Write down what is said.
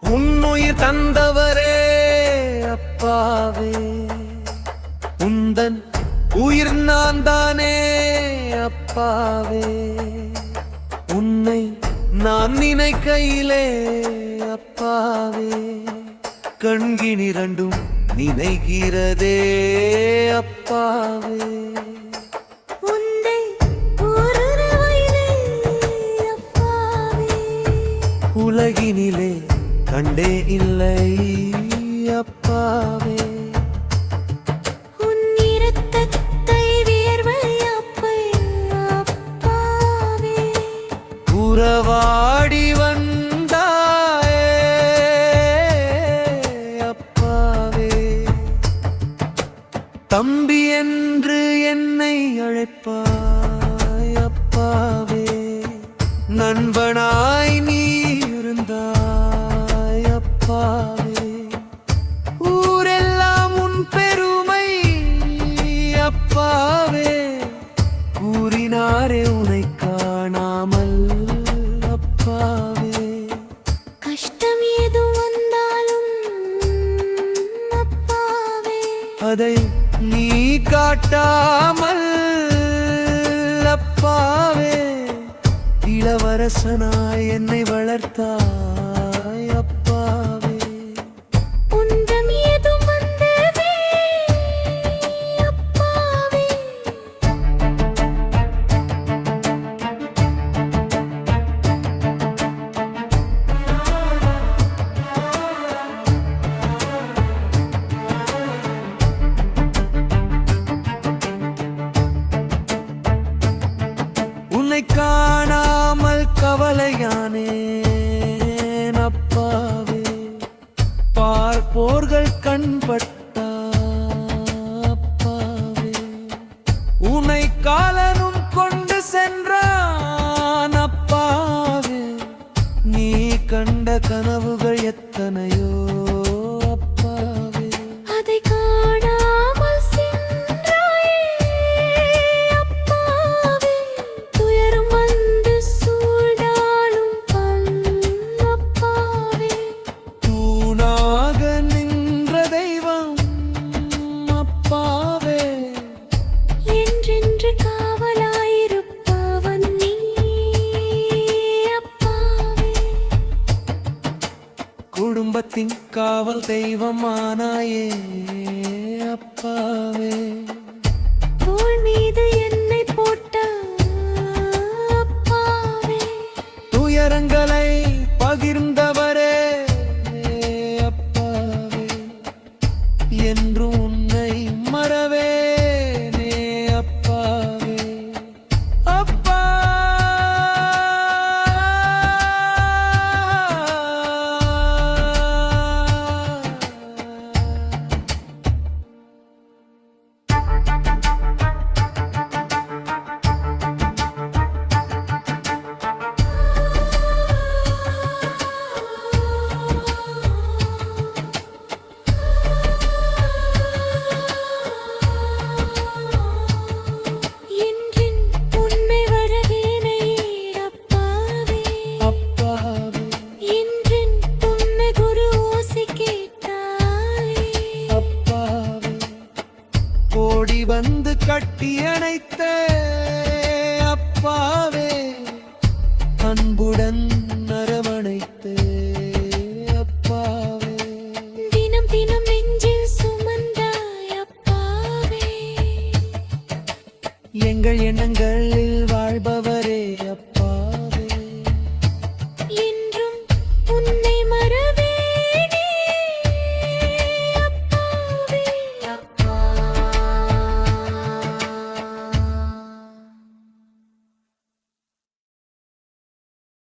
உன்னுயிர் தந்தவரே அப்பாவே. உந்தன் உயிர் நான் தானே அப்பாவே. உன்னை நான் நினைக்கையிலே அப்பாவே. கண்கினிரண்டும் நினைகிறதே அப்பாவே. உலகினிலே வியர்வை அப்பை அப்பாவே. உறவாடி வந்தாயே அப்பாவே. தம்பி அதை நீ காட்டாமல் அப்பாவே இளவரசனாய் என்னை வளர்த்தா போர்கள் கண்பட்டு குடும்பத்தின் காவல் தெய்வமானாயே அப்பாவே தோள் மீது என்னை போட்ட அப்பாவே துயரங்களை வந்து கட்டி அணைத்த அப்பாவே அன்புடன் அரவணைத்து